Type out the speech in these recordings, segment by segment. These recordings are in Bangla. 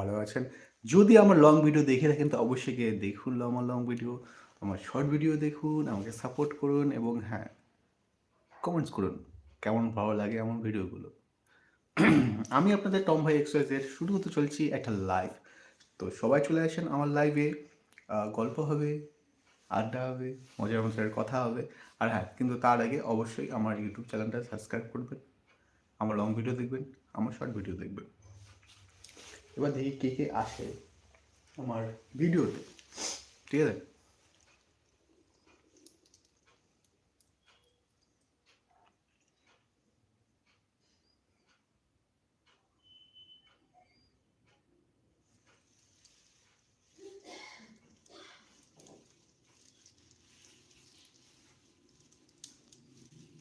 ভালো আছেন। যদি আমার লং ভিডিও দেখে থাকেন, তো অবশ্যই গিয়ে দেখুন আমার লং ভিডিও আমার শর্ট ভিডিও দেখুন, আমাকে সাপোর্ট করুন এবং হ্যাঁ কমেন্টস করুন, কেমন ভালো লাগে এমন ভিডিওগুলো আমি আপনাদের টম ভাই এক্সপ্রেসের শুরু হতে চলছি একটা লাইভ তো সবাই চলে আসেন আমার লাইভে গল্প হবে, আড্ডা হবে, মজার মজার কথা হবে। আর হ্যাঁ কিন্তু তার আগে অবশ্যই আমার ইউটিউব চ্যানেলটা সাবস্ক্রাইব করবেন, আমার লং ভিডিও দেখবেন, আমার শর্ট ভিডিও দেখবেন। এবার দেখি কে কে আসে আমার ভিডিওতে। ঠিক আছে?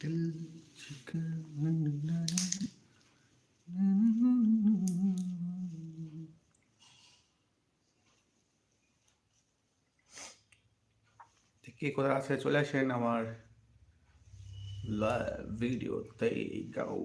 दिल কে কোথায় আছে চলে আসেন আমার ভিডিওতে গাও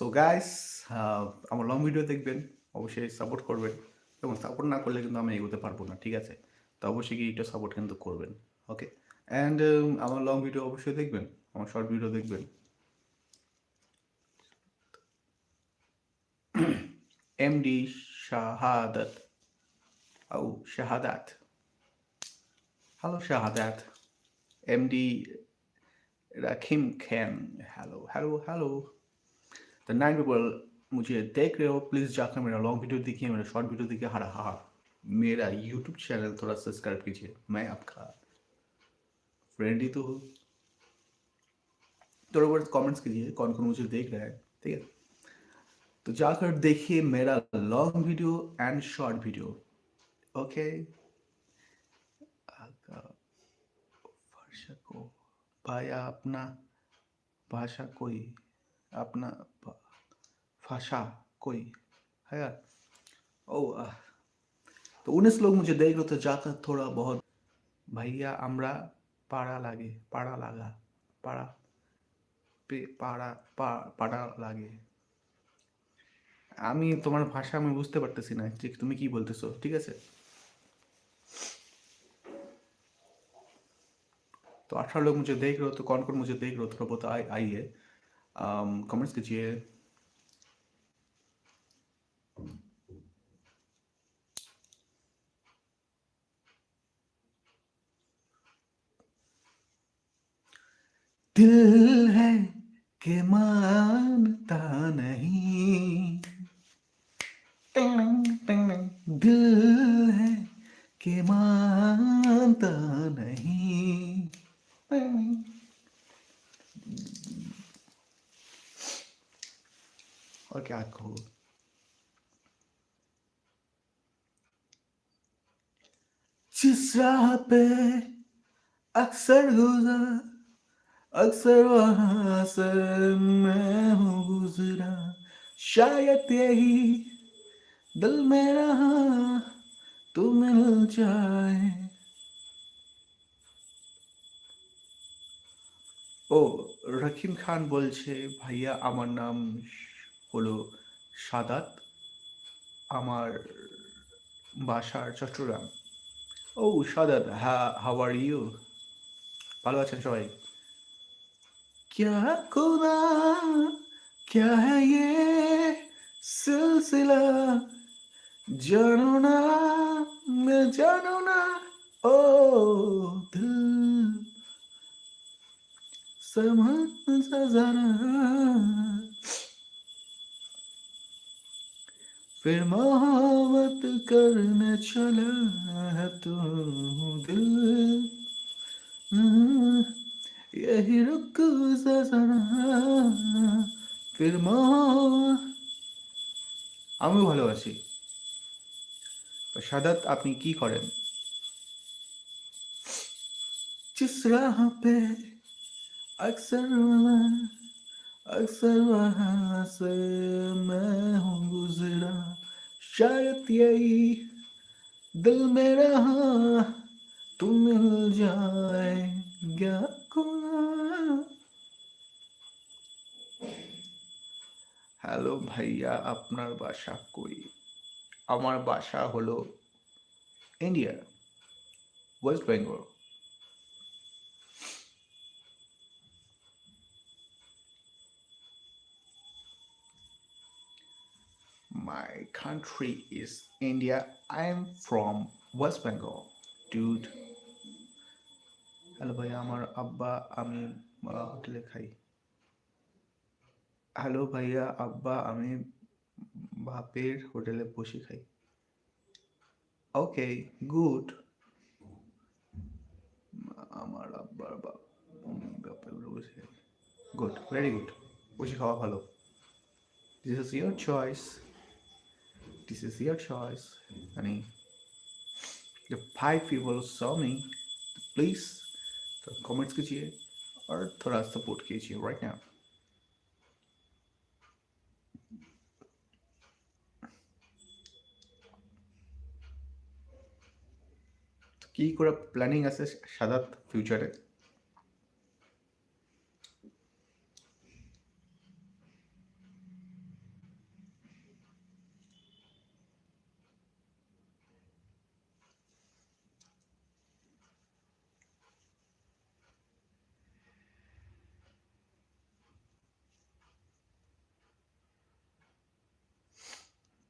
সো গাইস আমার লং ভিডিও দেখবেন, অবশ্যই সাপোর্ট করবেন এবং সাপোর্ট না করলে কিন্তু আমি এগোতে পারব না, ঠিক আছে? তো অবশ্যই এইটা সাপোর্ট কিন্তু করবেন ওকে অ্যান্ড আমার লং ভিডিও অবশ্যই দেখবেন, আমার শর্ট ভিডিও দেখবেন। এমডি শাহাদাত ও শাহাদাত হ্যালো শাহাদাত এমডি রাখিম খ্যাম হ্যালো হ্যালো হ্যালো तो नाइन पीपल मुझे देख रहे हो प्लीज़ जाकर मेरा लॉन्ग वीडियो देखिए, मेरा शॉर्ट वीडियो देखिए। हरा हा मेरा यूट्यूब चैनल थोड़ा सब्सक्राइब कीजिए। मैं आपका फ्रेंड ही तो हूँ। थोड़ा बहुत कमेंट्स कीजिए कौन कौन मुझे देख रहा है, ठीक है? तो जाकर देखिए मेरा long video and short video okay भाषा को, भाया अपना, भाषा कोई, अपना भाषा कोई है यार ओ आह, तो उन्नीस लोग मुझे देख रहे थे जाकर थोड़ा बहुत भैया আমরা পাড়া লাগে পাড়া লাগা পাড়া পে- পাড়া পা- পাড়া লাগে আমি তোমার ভাষা আমি বুঝতে পারতেছি না যে তুমি কি বলতেছো ঠিক আছে तो अठारह लोग मुझे देख रहे हो तो कौन कौन मुझे देख रहे हो थोड़ा बहुत आइ आइए कमेंट्स कीजिए दिल है कि मानता नहीं। दिल है कि मानता नहीं। और क्या कहूँ? जिस राह पे अक्सर गुजर अक्सर वहां से मैं हूँ गुजरा शायद यही दिल में तू मिल जाए ও, রকিম খান বলছে, ভাইয়া, আমার নাম হলো সাদাত, আমার বাসার চট্টগ্রাম। ও, সাদাত হ্যাঁ হাওয়ার ইউ ভালো আছেন সবাই? क्या खुदा, क्या है ये सिलसिला? जानो ना, मैं जानो ना, ओ दिल। फिर मोहब्बत करने चला है तू दिल। यही रुक जा जरा फिर मोह আমিও ভালোবাসি তো সাদাত আপনি কি করেন जिस राह पे अक्सर मैं अक्सर वहां से मैं हूँ गुजरा शायद यही दिल में रहा तुम मिल जाए क्या হ্যালো ভাইয়া আপনার বাসা কই আমার বাসা হলো India West Bengal My country is India. I'm from West Bengal, dude. Hello ভাই, আমার আব্বা, আমি হোটেলে খাই। হ্যালো ভাইয়া, আব্বা, আমি বাপের হোটেলে বসে খাই। ওকে গুড আমার আব্বার বাপ বাপের বসে গুড ভেরি গুড বসে খাওয়া ভালো। This is your choice this is your choice মানে the five people saw me. Please comments कीजिए और थोड़ा सपोर्ट कीजिए राइट नाउ কি করে প্ল্যানিং আছে সাদাত ফিউচারে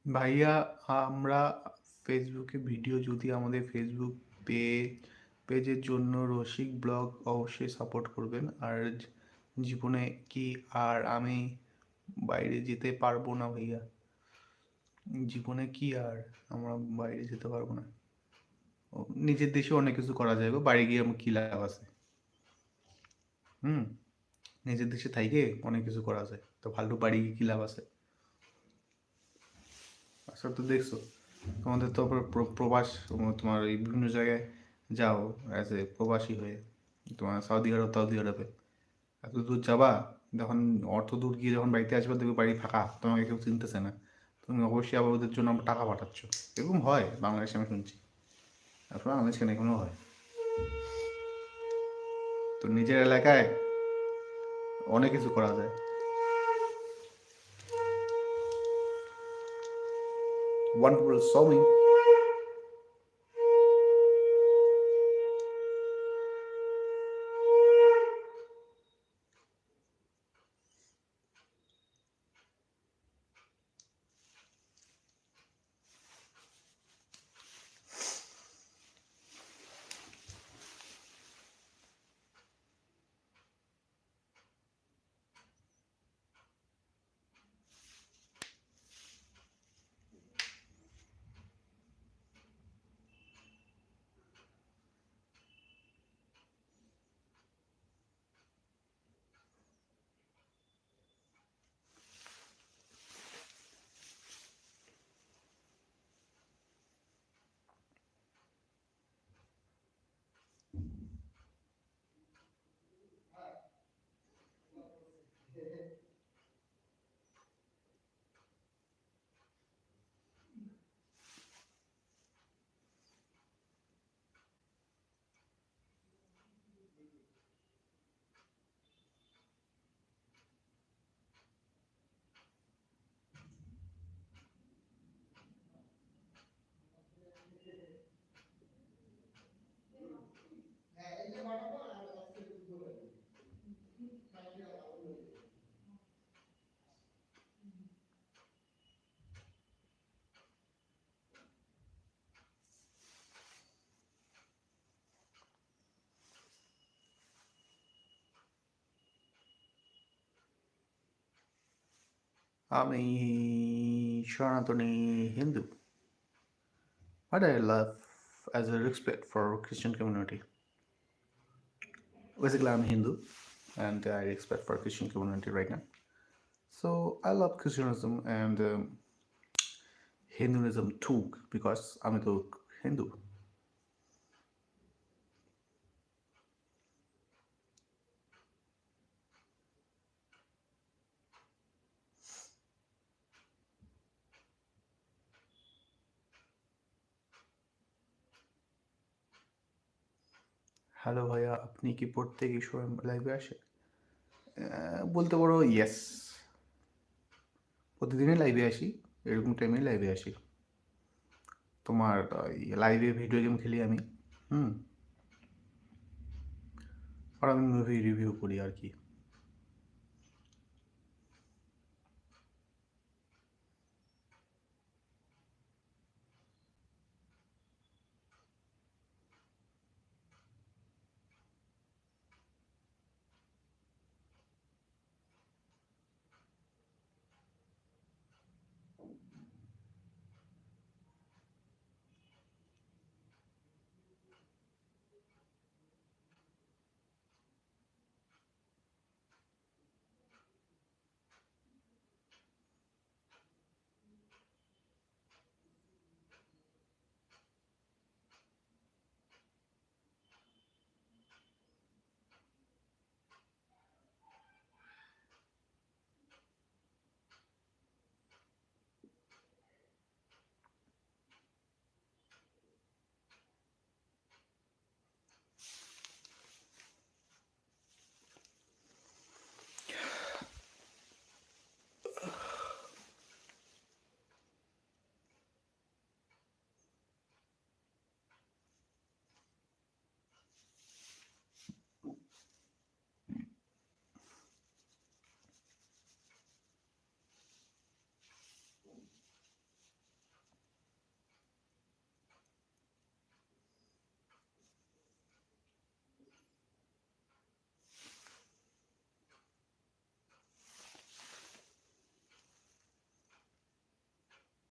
ভাইয়া, আমরা ফেসবুকে ভিডিও যদি আমাদের ফেসবুক পেজ পেজের জন্য রসিক ব্লগ অবশ্যই সাপোর্ট করবেন। আর জীবনে কি আর আমি বাইরে যেতে পারব না ভাইয়া? জীবনে কি আর আমরা বাইরে যেতে পারব না? নিজের দেশে অনেক কিছু করা গো। বাইরে গিয়ে আমার কি লাভ আছে? হুম? নিজের দেশে থাইকে অনেক কিছু করা যায়। তো ফালতু বাড়ি গিয়ে কি লাভ আছে? আচ্ছা তো দেখছ, তোমাদের তো প্রবাস তোমার এই বিভিন্ন জায়গায় যাও অ্যাজ এ প্রবাসী হয়ে, তোমার সৌদি আরব সৌদি আরবে এত দূর যাবা, যখন অর্থ দূর গিয়ে যখন বাড়িতে আসবে, দেখবে বাড়ি ফাঁকা, তোমাকে কেউ চিনতেছে না। তুমি অবশ্যই আবার ওদের জন্য আমার টাকা পাঠাচ্ছ। এরকম হয়, বাংলাদেশে আমি শুনছি। আসলে বাংলাদেশ কেন এখনও হয়। তো নিজের এলাকায় অনেক কিছু করা যায়। wonderful sewing আমি সনাতনী Hindu but I love as a respect for Christian community. Basically, I'm Hindu and I respect for Christian community right now. So I love Christianism and um, Hinduism too because I'm a Hindu. Hello ভাইয়া, আপনি কি প্রত্যেক সময় লাইভে আসেন? বলতে পারো ইয়েস প্রতিদিনই লাইভে আসি, এরকম টাইমে লাইভে আসি। তোমার লাইভে ভিডিও গেম খেলি আমি, হুম? আর আমি মুভি রিভিউ করি আর কি।